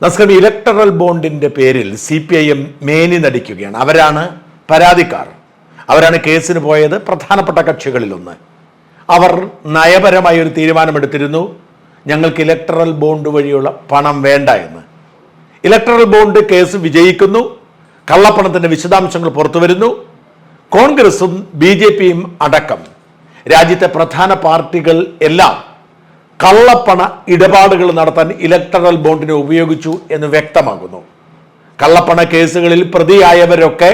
നമസ്കാരം ഇലക്ടറൽ ബോണ്ടിന്റെ പേരിൽ C P I M മേനി നടിക്കുകയാണ്. അവരാണ് പരാതിക്കാർ. അവരാണ് കേസിന് പോയത്. പ്രധാനപ്പെട്ട കക്ഷികളിലൊന്ന്. അവർ നയപരമായ ഒരു തീരുമാനമെടുത്തിരുന്നു. ഞങ്ങൾക്ക് ഇലക്ടറൽ ബോണ്ട് വഴിയുള്ള പണം വേണ്ട എന്ന്. ഇലക്ടറൽ ബോണ്ട് കേസ് വിജയിക്കുന്നു. കള്ളപ്പണത്തിന്റെ വിശദാംശങ്ങൾ പുറത്തു വരുന്നു കോൺഗ്രസും ബി ജെ പിയും അടക്കം രാജ്യത്തെ പ്രധാന പാർട്ടികൾ എല്ലാം കള്ളപ്പണ ഇടപാടുകൾ നടത്താൻ ഇലക്ടറൽ ബോണ്ടിനെ ഉപയോഗിച്ചു എന്ന് വ്യക്തമാകുന്നു. കള്ളപ്പണ കേസുകളിൽ പ്രതിയായവരൊക്കെ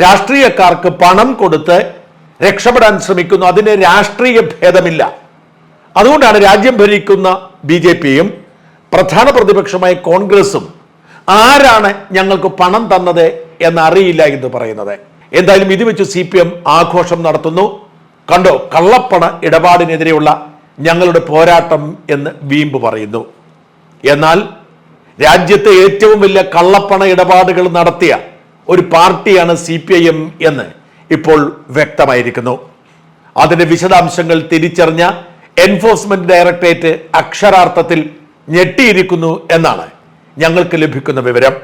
രാഷ്ട്രീയക്കാർക്ക് പണം കൊടുത്ത് രക്ഷപ്പെടാൻ ശ്രമിക്കുന്നു. അതിന് രാഷ്ട്രീയ ഭേദമില്ല. അതുകൊണ്ടാണ് രാജ്യം ഭരിക്കുന്ന ബി ജെ പിയും പ്രധാന പ്രതിപക്ഷമായ കോൺഗ്രസും ആരാണ് ഞങ്ങൾക്ക് പണം തന്നത് എന്നറിയില്ല എന്ന് പറയുന്നത്. എന്തായാലും ഇത് വെച്ച് സി ആഘോഷം നടത്തുന്നു. കണ്ടോ കള്ളപ്പണ ഇടപാടിനെതിരെയുള്ള ഞങ്ങളുടെ പോരാട്ടം എന്ന് വീമ്പ് പറയുന്നു. എന്നാൽ രാജ്യത്തെ ഏറ്റവും വലിയ കള്ളപ്പണ ഇടപാടുകൾ നടത്തിയ ഒരു പാർട്ടിയാണ് സി പി ഐ എം എന്ന് ഇപ്പോൾ വ്യക്തമായിരിക്കുന്നു. അതിന്റെ വിശദാംശങ്ങൾ തിരിച്ചറിഞ്ഞ എൻഫോഴ്സ്മെന്റ് ഡയറക്ടറേറ്റ് അക്ഷരാർത്ഥത്തിൽ ഞെട്ടിയിരിക്കുന്നു എന്നാണ് ഞങ്ങൾക്ക് ലഭിക്കുന്ന വിവരം.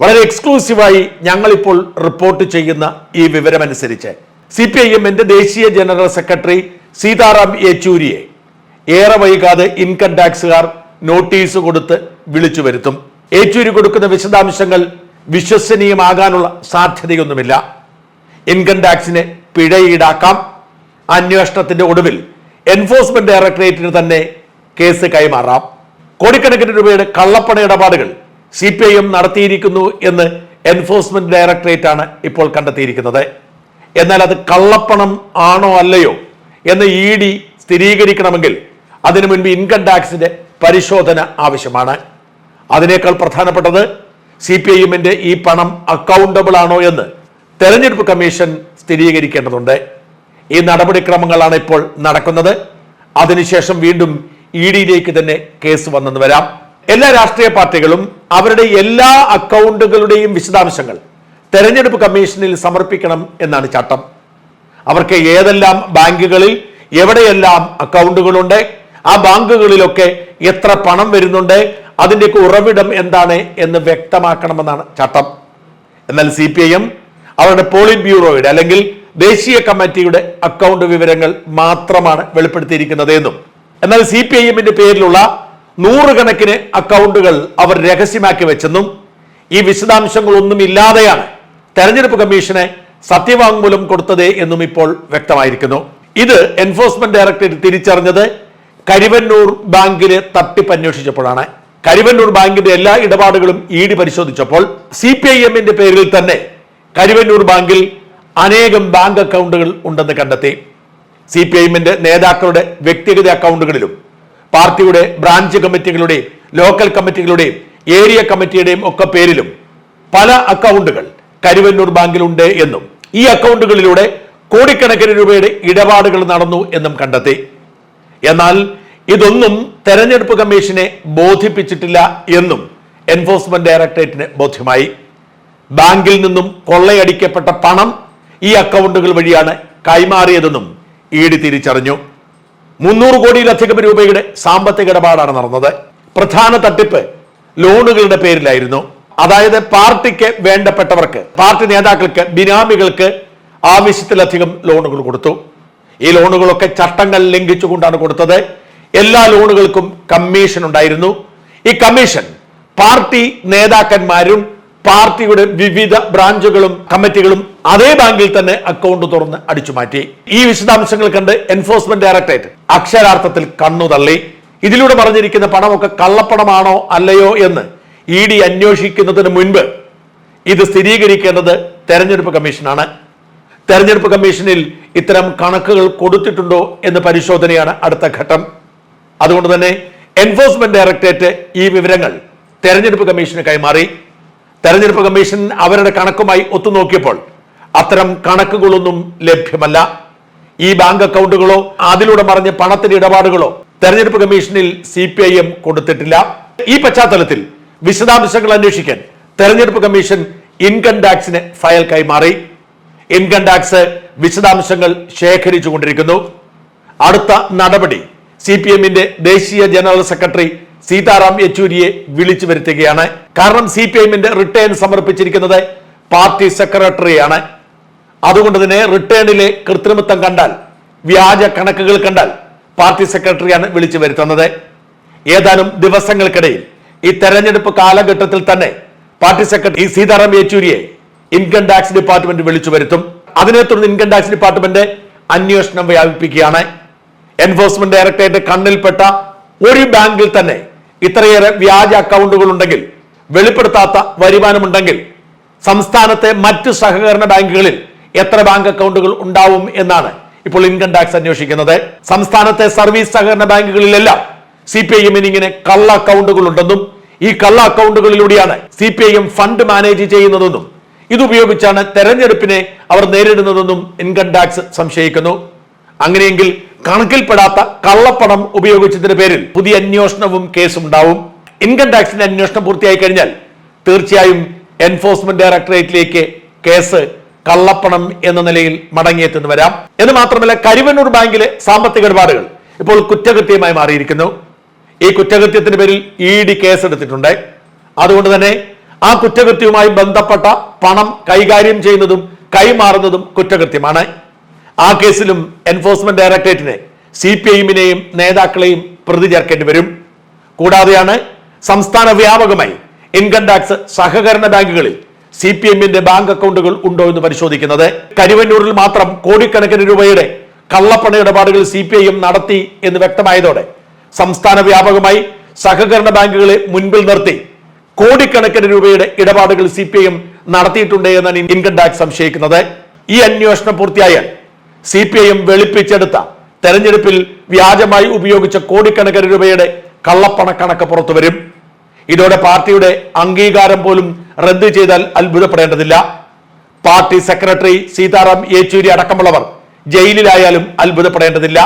വളരെ എക്സ്ക്ലൂസീവായി ഞങ്ങളിപ്പോൾ റിപ്പോർട്ട് ചെയ്യുന്ന ഈ വിവരമനുസരിച്ച് സി പി ഐ എമ്മിന്റെ ദേശീയ ജനറൽ സെക്രട്ടറി സീതാറാം യെച്ചൂരിയെ ഏറെ വൈകാതെ ഇൻകം ടാക്സുകാർ നോട്ടീസ് കൊടുത്ത് വിളിച്ചു വരുത്തും. ഏറ്റുരി കൊടുക്കുന്ന വിശദാംശങ്ങൾ വിശ്വസനീയമാകാനുള്ള സാധ്യതയൊന്നുമില്ല. ഇൻകം ടാക്സിന് പിഴ ഈടാക്കാം അന്വേഷണത്തിന്റെ ഒടുവിൽ എൻഫോഴ്സ്മെന്റ് ഡയറക്ടറേറ്റിന് തന്നെ കേസ് കൈമാറാം. കോടിക്കണക്കിന് രൂപയുടെ കള്ളപ്പണ ഇടപാടുകൾ സി പി ഐ എം നടത്തിയിരിക്കുന്നു എന്ന് എൻഫോഴ്സ്മെന്റ് ഡയറക്ടറേറ്റ് ആണ് ഇപ്പോൾ കണ്ടെത്തിയിരിക്കുന്നത്. എന്നാൽ അത് കള്ളപ്പണം ആണോ അല്ലയോ എന്ന് ഇ ഡി സ്ഥിരീകരിക്കണമെങ്കിൽ അതിനു മുൻപ് ഇൻകം ടാക്സിന്റെ പരിശോധന ആവശ്യമാണ്. അതിനേക്കാൾ പ്രധാനപ്പെട്ടത് സി പി ഐ എമ്മിന്റെ ഈ പണം അക്കൗണ്ടബിൾ ആണോ എന്ന് തെരഞ്ഞെടുപ്പ് കമ്മീഷൻ സ്ഥിരീകരിക്കേണ്ടതുണ്ട്. ഈ നടപടിക്രമങ്ങളാണ് ഇപ്പോൾ നടക്കുന്നത്. അതിനുശേഷം വീണ്ടും ഇ ഡിയിലേക്ക് തന്നെ കേസ് വന്നെന്ന് വരാം. എല്ലാ രാഷ്ട്രീയ പാർട്ടികളും അവരുടെ എല്ലാ അക്കൗണ്ടുകളുടെയും വിശദാംശങ്ങൾ തെരഞ്ഞെടുപ്പ് കമ്മീഷനിൽ സമർപ്പിക്കണം എന്നാണ് ചട്ടം. അവർക്ക് ഏതെല്ലാം ബാങ്കുകളിൽ എവിടെയെല്ലാം അക്കൗണ്ടുകളുണ്ട് ആ ബാങ്കുകളിലൊക്കെ എത്ര പണം വരുന്നുണ്ട് അതിന്റെയൊക്കെ ഉറവിടം എന്താണ് എന്ന് വ്യക്തമാക്കണമെന്നാണ് ചട്ടം. എന്നാൽ സി പി ഐ എം അവരുടെ പോളിറ്റ് ബ്യൂറോയുടെ അല്ലെങ്കിൽ ദേശീയ കമ്മിറ്റിയുടെ അക്കൗണ്ട് വിവരങ്ങൾ മാത്രമാണ് വെളിപ്പെടുത്തിയിരിക്കുന്നത് എന്നും. എന്നാൽ സി പി ഐ എമ്മിന്റെ പേരിലുള്ള നൂറുകണക്കിന് അക്കൗണ്ടുകൾ അവർ രഹസ്യമാക്കി വെച്ചെന്നും ഈ വിശദാംശങ്ങളൊന്നും ഇല്ലാതെയാണ് തെരഞ്ഞെടുപ്പ് കമ്മീഷനെ സത്യവാങ്മൂലം കൊടുത്തത് എന്നും ഇപ്പോൾ വ്യക്തമായിരിക്കുന്നു. ഇത് എൻഫോഴ്സ്മെന്റ് ഡയറക്ടറേറ്റ് തിരിച്ചറിഞ്ഞത് കരിവന്നൂർ ബാങ്കിലെ തട്ടിപ്പ് അന്വേഷിച്ചപ്പോഴാണ് കരിവന്നൂർ ബാങ്കിന്റെ എല്ലാ ഇടപാടുകളും ഇ ഡി പരിശോധിച്ചപ്പോൾ സി പി ഐ എമ്മിന്റെ പേരിൽ തന്നെ കരിവന്നൂർ ബാങ്കിൽ അനേകം ബാങ്ക് അക്കൗണ്ടുകൾ ഉണ്ടെന്ന് കണ്ടെത്തി. സി പി ഐ എമ്മിന്റെ നേതാക്കളുടെ വ്യക്തിഗത അക്കൗണ്ടുകളിലും പാർട്ടിയുടെ ബ്രാഞ്ച് കമ്മിറ്റികളുടെയും ലോക്കൽ കമ്മിറ്റികളുടെയും ഏരിയ കമ്മിറ്റിയുടെയും ഒക്കെ പേരിലും പല അക്കൗണ്ടുകൾ കരുവന്നൂർ ബാങ്കിലുണ്ട് എന്നും ഈ അക്കൗണ്ടുകളിലൂടെ കോടിക്കണക്കിന് രൂപയുടെ ഇടപാടുകൾ നടന്നു എന്നും കണ്ടെത്തി. എന്നാൽ ഇതൊന്നും തെരഞ്ഞെടുപ്പ് കമ്മീഷനെ ബോധിപ്പിച്ചിട്ടില്ല എന്നും എൻഫോഴ്സ്മെന്റ് ഡയറക്ടറേറ്റിന് ബോധ്യമായി. ബാങ്കിൽ നിന്നും കൊള്ളയടിക്കപ്പെട്ട പണം ഈ അക്കൗണ്ടുകൾ വഴിയാണ് കൈമാറിയതെന്നും ഇ ഡി തിരിച്ചറിഞ്ഞു. മുന്നൂറ് കോടിയിലധികം രൂപയുടെ സാമ്പത്തിക ഇടപാടാണ് നടന്നത്. പ്രധാന തട്ടിപ്പ് ലോണുകളുടെ പേരിലായിരുന്നു. അതായത് പാർട്ടിക്ക് വേണ്ടപ്പെട്ടവർക്ക് പാർട്ടി നേതാക്കൾക്ക് ബിനാമികൾക്ക് ആവശ്യത്തിലധികം ലോണുകൾ കൊടുത്തു. ഈ ലോണുകളൊക്കെ ചട്ടങ്ങൾ ലംഘിച്ചുകൊണ്ടാണ് കൊടുത്തത്. എല്ലാ ലോണുകൾക്കും കമ്മീഷൻ ഉണ്ടായിരുന്നു. ഈ കമ്മീഷൻ പാർട്ടി നേതാക്കന്മാരും പാർട്ടിയുടെ വിവിധ ബ്രാഞ്ചുകളും കമ്മിറ്റികളും അതേ ബാങ്കിൽ തന്നെ അക്കൗണ്ട് തുറന്ന് അടിച്ചു മാറ്റി. ഈ വിശദാംശങ്ങൾ കണ്ട് എൻഫോഴ്സ്മെന്റ് ഡയറക്ടറേറ്റ് അക്ഷരാർത്ഥത്തിൽ കണ്ണു തള്ളി. ഇതിലൂടെ പറഞ്ഞിരിക്കുന്ന പണമൊക്കെ കള്ളപ്പണമാണോ അല്ലയോ എന്ന് ഇ ഡി അന്വേഷിക്കുന്നതിന് മുൻപ് ഇത് സ്ഥിരീകരിക്കേണ്ടത് തെരഞ്ഞെടുപ്പ് കമ്മീഷനാണ് തെരഞ്ഞെടുപ്പ് കമ്മീഷനിൽ ഇത്തരം കണക്കുകൾ കൊടുത്തിട്ടുണ്ടോ എന്ന് പരിശോധനയാണ് അടുത്ത ഘട്ടം. അതുകൊണ്ട് തന്നെ എൻഫോഴ്സ്മെന്റ് ഡയറക്ടറേറ്റ് ഈ വിവരങ്ങൾ തെരഞ്ഞെടുപ്പ് കമ്മീഷന് കൈമാറി. തെരഞ്ഞെടുപ്പ് കമ്മീഷൻ അവരുടെ കണക്കുമായി ഒത്തുനോക്കിയപ്പോൾ അത്തരം കണക്കുകളൊന്നും ലഭ്യമല്ല. ഈ ബാങ്ക് അക്കൗണ്ടുകളോ അതിലൂടെ മറിഞ്ഞ പണത്തിന്റെ ഇടപാടുകളോ തെരഞ്ഞെടുപ്പ് കമ്മീഷനിൽ സി പി ഐ എം കൊടുത്തിട്ടില്ല. ഈ പശ്ചാത്തലത്തിൽ വിശദാംശങ്ങൾ അന്വേഷിക്കാൻ തെരഞ്ഞെടുപ്പ് കമ്മീഷൻ ഇൻകം ടാക്സിന് ഫയൽ കൈമാറി. ഇൻകം ടാക്സ് വിശദാംശങ്ങൾ ശേഖരിച്ചുകൊണ്ടിരിക്കുന്നു. അടുത്ത നടപടി സി പി എമ്മിന്റെ ദേശീയ ജനറൽ സെക്രട്ടറി സീതാറാം യെച്ചൂരിയെ വിളിച്ചു വരുത്തുകയാണ്. കാരണം സി പി എമ്മിന്റെ റിട്ടേൺ സമർപ്പിച്ചിരിക്കുന്നത് പാർട്ടി സെക്രട്ടറിയാണ്. അതുകൊണ്ട് തന്നെ റിട്ടേണിലെ കൃത്രിമത്വം കണ്ടാൽ വ്യാജ കണക്കുകൾ കണ്ടാൽ പാർട്ടി സെക്രട്ടറിയാണ് വിളിച്ചു വരുത്തുന്നത്. ഏതാനും ദിവസങ്ങൾക്കിടയിൽ ഈ തെരഞ്ഞെടുപ്പ് കാലഘട്ടത്തിൽ തന്നെ പാർട്ടി സെക്രട്ടറി സീതാറാം യെച്ചൂരിയെ ഇൻകം ടാക്സ് ഡിപ്പാർട്ട്മെന്റ് വിളിച്ചു വരുത്തും. അതിനെ തുടർന്ന് ഇൻകം ടാക്സ് ഡിപ്പാർട്ട്മെന്റ് അന്വേഷണം വ്യാപിപ്പിക്കുകയാണ്. എൻഫോഴ്സ്മെന്റ് ഡയറക്ടറേറ്റ് കണ്ണിൽപ്പെട്ട ഒരു ബാങ്കിൽ തന്നെ ഇത്രയേറെ വ്യാജ അക്കൗണ്ടുകൾ ഉണ്ടെങ്കിൽ വെളിപ്പെടുത്താത്ത വരുമാനമുണ്ടെങ്കിൽ സംസ്ഥാനത്തെ മറ്റ് സഹകരണ ബാങ്കുകളിൽ എത്ര ബാങ്ക് അക്കൗണ്ടുകൾ ഉണ്ടാവും എന്നാണ് ഇപ്പോൾ ഇൻകം ടാക്സ് അന്വേഷിക്കുന്നത്. സംസ്ഥാനത്തെ സർവീസ് സഹകരണ ബാങ്കുകളിലെല്ലാം സി പി ഐ എമ്മിന് ഇങ്ങനെ കള്ള അക്കൗണ്ടുകൾ ഉണ്ടെന്നും ഈ കള്ള അക്കൗണ്ടുകളിലൂടെയാണ് C P I M fund manage ചെയ്യുന്നതെന്നും ഇതുപയോഗിച്ചാണ് തെരഞ്ഞെടുപ്പിനെ അവർ നേരിടുന്നതെന്നും ഇൻകം ടാക്സ് സംശയിക്കുന്നു. അങ്ങനെയെങ്കിൽ കണക്കിൽപ്പെടാത്ത കള്ളപ്പണം ഉപയോഗിച്ചതിന്റെ പേരിൽ പുതിയ അന്വേഷണവും കേസുണ്ടാവും ഇൻകം ടാക്സിന്റെ അന്വേഷണം പൂർത്തിയായി കഴിഞ്ഞാൽ തീർച്ചയായും എൻഫോഴ്സ്മെന്റ് ഡയറക്ടറേറ്റിലേക്ക് കേസ് കള്ളപ്പണം എന്ന നിലയിൽ മടങ്ങിയെത്തുന്നു വരാം. എന്ന് മാത്രമല്ല കരുവന്നൂർ ബാങ്കിലെ സാമ്പത്തിക ഇടപാടുകൾ ഇപ്പോൾ കുറ്റകൃത്യമായി മാറിയിരിക്കുന്നു. ഈ കുറ്റകൃത്യത്തിന്റെ പേരിൽ ഇ ഡി കേസെടുത്തിട്ടുണ്ട് അതുകൊണ്ട് തന്നെ ആ കുറ്റകൃത്യവുമായി ബന്ധപ്പെട്ട പണം കൈകാര്യം ചെയ്യുന്നതും കൈമാറുന്നതും കുറ്റകൃത്യമാണ്. ആ കേസിലും എൻഫോഴ്സ്മെന്റ് ഡയറക്ടറേറ്റിന് സി പി ഐഎമ്മിനെയും നേതാക്കളെയും പ്രതി ചേർക്കേണ്ടി വരും. കൂടാതെയാണ് സംസ്ഥാന വ്യാപകമായി ഇൻകം ടാക്സ് സഹകരണ ബാങ്കുകളിൽ സി പി എമ്മിന്റെ ബാങ്ക് അക്കൗണ്ടുകൾ ഉണ്ടോ എന്ന് പരിശോധിക്കുന്നത്. കരുവന്നൂരിൽ മാത്രം കോടിക്കണക്കിന് രൂപയുടെ കള്ളപ്പണ ഇടപാടുകൾ സി പി ഐ എം നടത്തി എന്ന് വ്യക്തമായതോടെ സംസ്ഥാന വ്യാപകമായി സഹകരണ ബാങ്കുകളെ മുൻപിൽ നിർത്തി കോടിക്കണക്കിന് രൂപയുടെ ഇടപാടുകൾ സി പി ഐ നടത്തിയിട്ടുണ്ട് എന്നാണ് ഇൻകം ടാക്സ് സംശയിക്കുന്നത്. ഈ അന്വേഷണം പൂർത്തിയായാൽ സി പി ഐ എം വെളുപ്പിച്ചെടുത്ത തെരഞ്ഞെടുപ്പിൽ വ്യാജമായി ഉപയോഗിച്ച കോടിക്കണക്കിന് രൂപയുടെ കള്ളപ്പണ കണക്ക് പുറത്തു വരും. ഇതോടെ പാർട്ടിയുടെ അംഗീകാരം പോലും റദ്ദ് ചെയ്താൽ അത്ഭുതപ്പെടേണ്ടതില്ല. പാർട്ടി സെക്രട്ടറി സീതാറാം യെച്ചൂരി അടക്കമുള്ളവർ ജയിലിലായാലും അത്ഭുതപ്പെടേണ്ടതില്ല.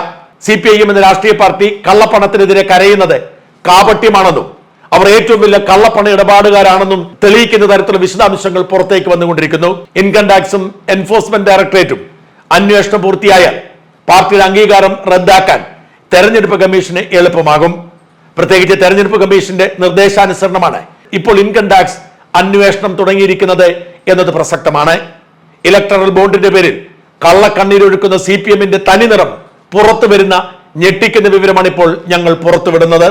സി പി ഐ എം എന്ന രാഷ്ട്രീയ പാർട്ടി കള്ളപ്പണത്തിനെതിരെ കരയുന്നത് കാപട്യമാണെന്നും അവർ ഏറ്റവും വലിയ കള്ളപ്പണ ഇടപാടുകാരാണെന്നും തെളിയിക്കുന്ന തരത്തിലുള്ള വിശദാംശങ്ങൾ പുറത്തേക്ക് വന്നുകൊണ്ടിരിക്കുന്നു. ഇൻകം ടാക്സും എൻഫോഴ്സ്മെന്റ് ഡയറക്ടറേറ്റും അന്വേഷണം പൂർത്തിയായാൽ പാർട്ടിയുടെ അംഗീകാരം റദ്ദാക്കാൻ തെരഞ്ഞെടുപ്പ് കമ്മീഷന് എളുപ്പമാകും. പ്രത്യേകിച്ച് തെരഞ്ഞെടുപ്പ് കമ്മീഷന്റെ നിർദ്ദേശാനുസരണമാണ് ഇപ്പോൾ ഇൻകം ടാക്സ് അന്വേഷണം തുടങ്ങിയിരിക്കുന്നത് എന്നത് പ്രസക്തമാണ്. ഇലക്ട്രൽ ബോണ്ടിന്റെ പേരിൽ കള്ളക്കണ്ണീരൊഴുക്കുന്ന സി പി എമ്മിന്റെ തനിനിറം പുറത്തു വരുന്ന ഞെട്ടിക്കുന്ന വിവരമാണ് ഇപ്പോൾ ഞങ്ങൾ പുറത്തുവിടുന്നത്.